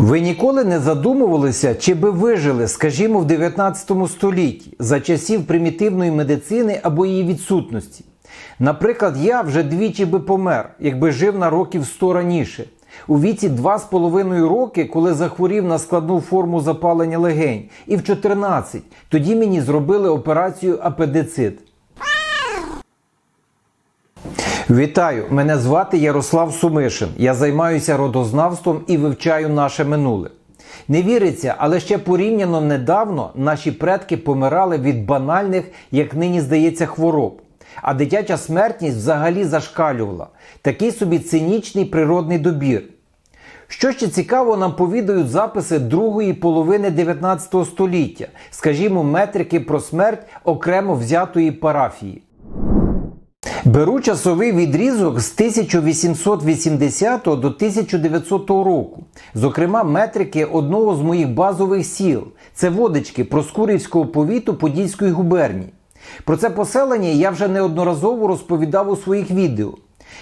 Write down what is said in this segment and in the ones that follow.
Ви ніколи не задумувалися, чи би вижили, скажімо, в 19 столітті за часів примітивної медицини або її відсутності. Наприклад, я вже двічі би помер, якби жив на років 100 раніше. У віці 2,5 роки, коли захворів на складну форму запалення легень, і в 14 тоді мені зробили операцію апендицит. Вітаю! Мене звати Ярослав Сумишин. Я займаюся родознавством і вивчаю наше минуле. Не віриться, але ще порівняно недавно наші предки помирали від банальних, як нині здається, хвороб. А дитяча смертність взагалі зашкалювала. Такий собі цинічний природний добір. Що ще цікаво, нам повідають записи другої половини 19 століття, скажімо, метрики про смерть окремо взятої парафії. Беру часовий відрізок з 1880 до 1900 року. Зокрема, метрики одного з моїх базових сіл це водички Проскурівського повіту Подільської губернії. Про це поселення я вже неодноразово розповідав у своїх відео.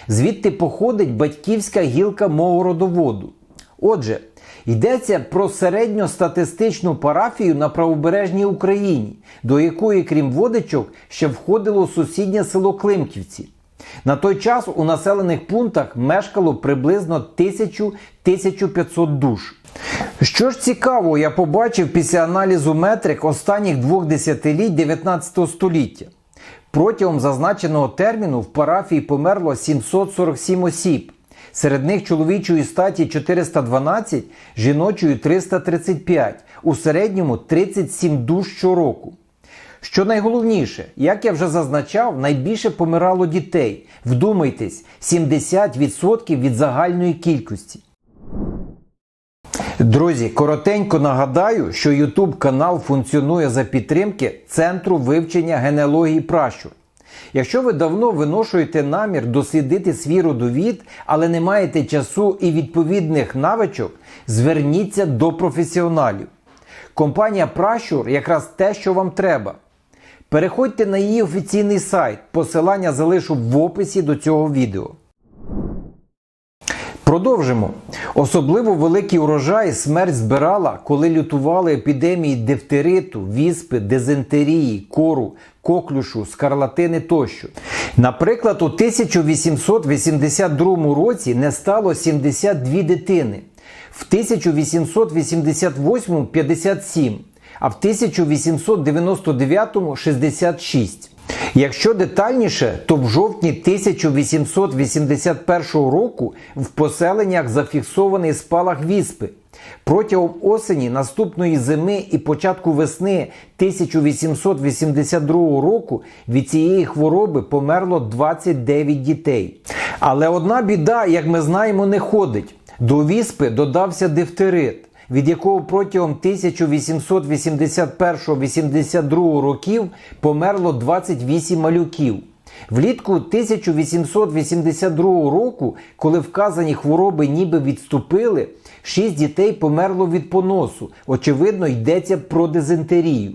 Звідти походить батьківська гілка мого родоводу. Отже, йдеться про середньостатистичну парафію на правобережній Україні, до якої, крім водичок, ще входило сусіднє село Климківці. На той час у населених пунктах мешкало приблизно 1000-1500 душ. Що ж цікаво, я побачив після аналізу метрик останніх двох десятиліть 19 століття. Протягом зазначеного терміну в парафії померло 747 осіб. Серед них чоловічої статі 412, жіночої 335, у середньому 37 душ щороку. Що найголовніше, як я вже зазначав, найбільше помирало дітей. Вдумайтесь, 70% від загальної кількості. Друзі, коротенько нагадаю, що YouTube канал функціонує за підтримки Центру вивчення генеалогії пращур. Якщо ви давно виношуєте намір дослідити свій родовід, але не маєте часу і відповідних навичок, зверніться до професіоналів. Компанія Пращур якраз те, що вам треба. Переходьте на її офіційний сайт, посилання залишу в описі до цього відео. Продовжимо. Особливо великий урожай смерть збирала, коли лютували епідемії дифтериту, віспи, дизентерії, кору, коклюшу, скарлатини тощо. Наприклад, у 1882 році не стало 72 дитини, в 1888 57, а в 1899 66. Якщо детальніше, то в жовтні 1881 року в поселеннях зафіксований спалах віспи. Протягом осені наступної зими і початку весни 1882 року від цієї хвороби померло 29 дітей. Але одна біда, як ми знаємо, не ходить. До віспи додався дифтерит від якого протягом 1881-82 років померло 28 малюків. Влітку 1882 року, коли вказані хвороби ніби відступили, 6 дітей померло від поносу. Очевидно, йдеться про дизентерію.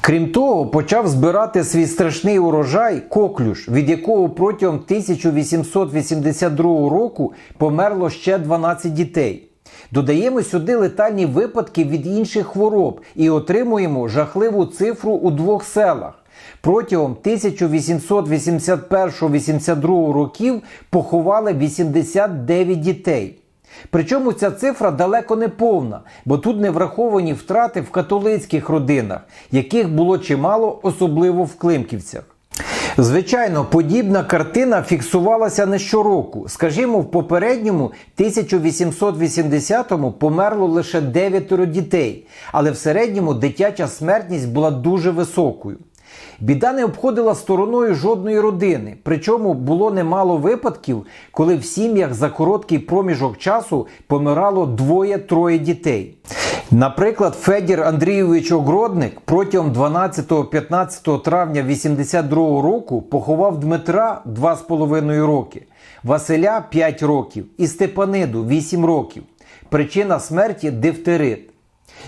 Крім того, почав збирати свій страшний урожай коклюш, від якого протягом 1882 року померло ще 12 дітей. Додаємо сюди летальні випадки від інших хвороб і отримуємо жахливу цифру у двох селах. Протягом 1881-82 років поховали 89 дітей. Причому ця цифра далеко не повна, бо тут не враховані втрати в католицьких родинах, яких було чимало, особливо в Климківцях. Звичайно, подібна картина фіксувалася не щороку. Скажімо, в попередньому 1880-му померло лише 9 дітей, але в середньому дитяча смертність була дуже високою. Біда не обходила стороною жодної родини, причому було немало випадків, коли в сім'ях за короткий проміжок часу помирало двоє-троє дітей. Наприклад, Федір Андрійович Огродник протягом 12-15 травня 82 року поховав Дмитра 2,5 роки, Василя 5 років і Степаниду 8 років. Причина смерті дифтерит.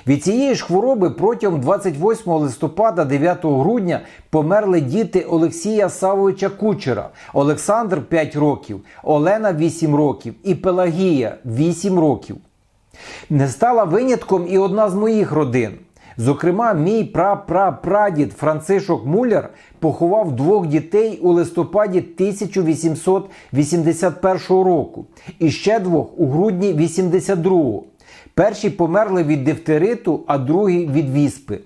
Від цієї ж хвороби протягом 28 листопада 9 грудня померли діти Олексія Савовича Кучера, Олександр 5 років, Олена 8 років і Пелагія 8 років. Не стала винятком і одна з моїх родин. Зокрема, мій прапрапрадід Францишок Муляр поховав двох дітей у листопаді 1881 року і ще двох у грудні 82-го. Перші померли від дифтериту, а другі від віспи.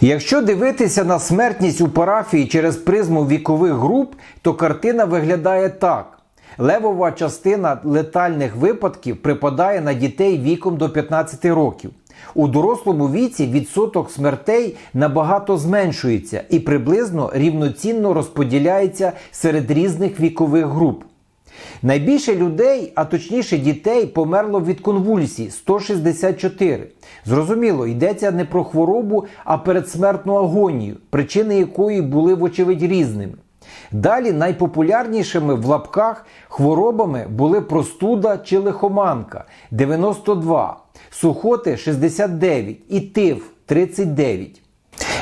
Якщо дивитися на смертність у парафії через призму вікових груп, то картина виглядає так. Левова частина летальних випадків припадає на дітей віком до 15 років. У дорослому віці відсоток смертей набагато зменшується і приблизно рівноцінно розподіляється серед різних вікових груп. Найбільше людей, а точніше дітей, померло від конвульсій 164. Зрозуміло, йдеться не про хворобу, а передсмертну агонію, причини якої були, вочевидь, різними. Далі найпопулярнішими в лапках хворобами були простуда чи лихоманка 92, сухоти 69 і тиф 39.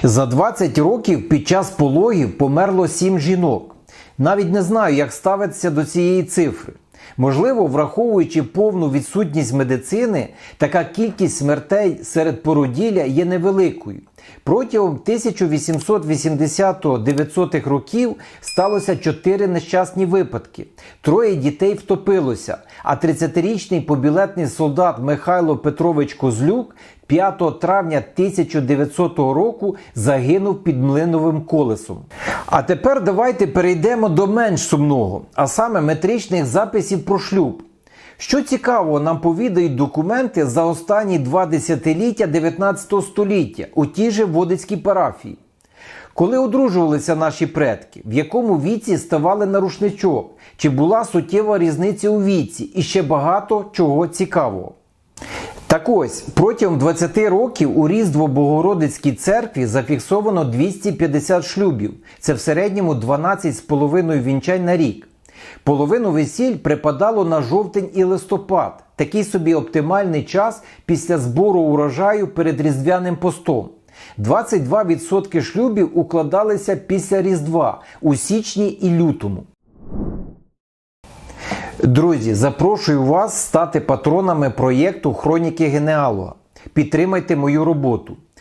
За 20 років під час пологів померло 7 жінок. Навіть не знаю, як ставитися до цієї цифри. Можливо, враховуючи повну відсутність медицини, така кількість смертей серед породілля є невеликою. Протягом 1880-900 років сталося 4 нещасні випадки. Троє дітей втопилося, а 30-річний побілетний солдат Михайло Петрович Козлюк 5 травня 1900 року загинув під млиновим колесом. А тепер давайте перейдемо до менш сумного, а саме метричних записів про шлюб. Що цікаво, нам повідають документи за останні два десятиліття 19 століття у тій же Водицькій парафії. Коли одружувалися наші предки, в якому віці ставали на рушничок, чи була суттєва різниця у віці і ще багато чого цікавого. Так ось, протягом 20 років у Різдво Богородицькій церкві зафіксовано 250 шлюбів. Це в середньому 12,5 вінчань на рік. Половину весіль припадало на жовтень і листопад, такий собі оптимальний час після збору урожаю перед різдвяним постом. 22% шлюбів укладалися після Різдва у січні і лютому. Друзі, запрошую вас стати патронами проєкту Хроніки Генеалога. Підтримайте мою роботу.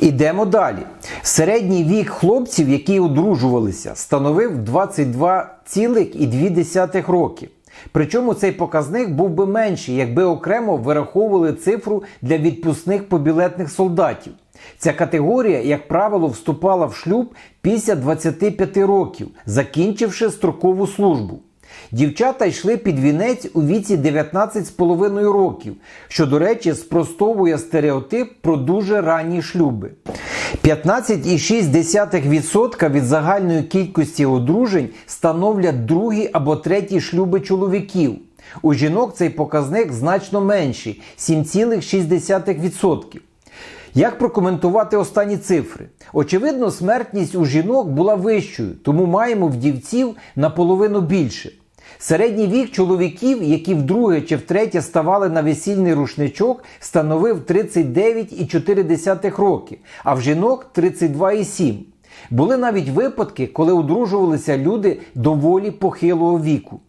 Ідемо далі. Середній вік хлопців, які одружувалися, становив 22,2 роки. Причому цей показник був би менший, якби окремо вираховували цифру для відпускних побілетних солдатів. Ця категорія, як правило, вступала в шлюб після 25 років, закінчивши строкову службу. Дівчата йшли під вінець у віці 19,5 років, що, до речі, спростовує стереотип про дуже ранні шлюби. 15,6% від загальної кількості одружень становлять другі або треті шлюби чоловіків. У жінок цей показник значно менший 7,6%. Як прокоментувати останні цифри? Очевидно, смертність у жінок була вищою, тому маємо вдівців наполовину більше. Середній вік чоловіків, які вдруге чи втретє ставали на весільний рушничок, становив 39,4 роки, а в жінок 32,7. Були навіть випадки, коли одружувалися люди доволі похилого віку.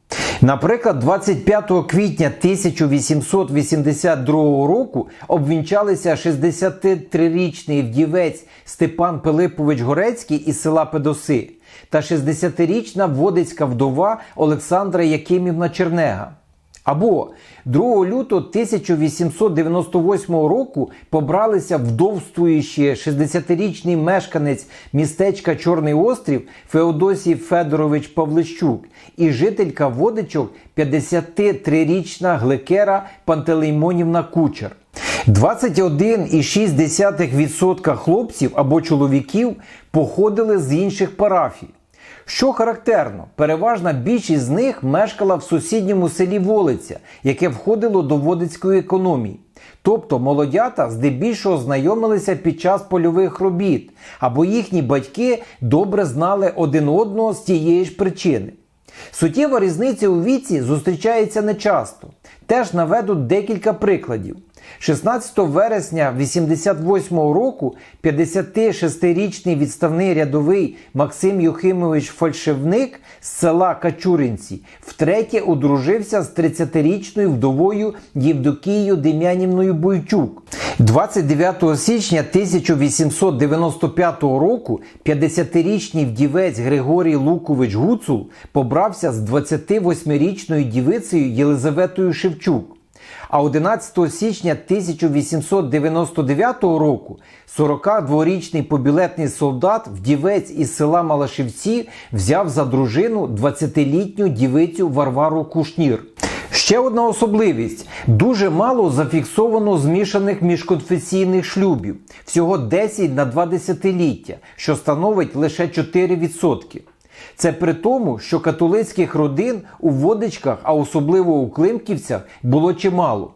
Наприклад, 25 квітня 1882 року обвінчалися 63-річний вдівець Степан Пилипович Горецький із села Педоси та 60-річна водицька вдова Олександра Якимівна Чернега. Або 2 лютого 1898 року побралися вдовствуючи 60-річний мешканець містечка Чорний Острів Феодосій Федорович Павлищук і жителька водичок 53-річна глекера Пантелеймонівна Кучер. 21,6% хлопців або чоловіків походили з інших парафій. Що характерно, переважна більшість з них мешкала в сусідньому селі Волиця, яке входило до Водицької економії. Тобто молодята здебільшого знайомилися під час польових робіт, або їхні батьки добре знали один одного з тієї ж причини. Суттєва різниця у віці зустрічається нечасто. Теж наведу декілька прикладів. 16 вересня 88 року 56-річний відставний рядовий Максим Юхимович Фальшивник з села Качуринці втретє одружився з 30-річною вдовою Євдокією Дем'янівною Бойчук. 29 січня 1895 року 50-річний вдівець Григорій Лукович Гуцул побрався з 28-річною дівицею Єлизаветою Шевчук. А 11 січня 1899 року 42-річний побілетний солдат, вдівець із села Малашівці, взяв за дружину 20-літню дівицю Варвару Кушнір. Ще одна особливість: дуже мало зафіксовано змішаних міжконфесійних шлюбів, всього 10 на 2 десятиліття, що становить лише 4%. Це при тому, що католицьких родин у водичках, а особливо у Климківцях, було чимало.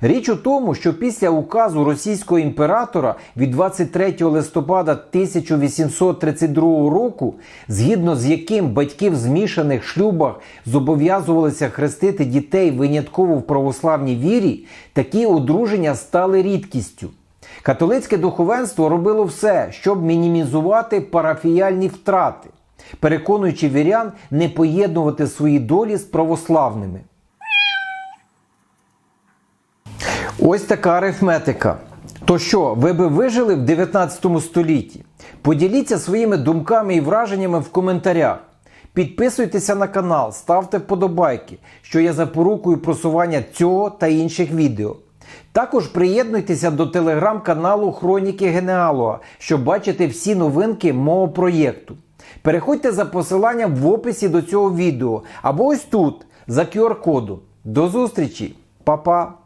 Річ у тому, що після указу російського імператора від 23 листопада 1832 року, згідно з яким батьки в змішаних шлюбах зобов'язувалися хрестити дітей винятково в православній вірі, такі одруження стали рідкістю. Католицьке духовенство робило все, щоб мінімізувати парафіяльні втрати, переконуючи вірян не поєднувати свої долі з православними. Ось така арифметика. То що, ви би вижили в 19 столітті? Поділіться своїми думками і враженнями в коментарях. Підписуйтеся на канал, ставте вподобайки, що є запорукою просування цього та інших відео. Також приєднуйтеся до телеграм-каналу Хроніки Генеалога, щоб бачити всі новинки мого проєкту. Переходьте за посиланням в описі до цього відео або ось тут за QR-кодом. До зустрічі, Па-па!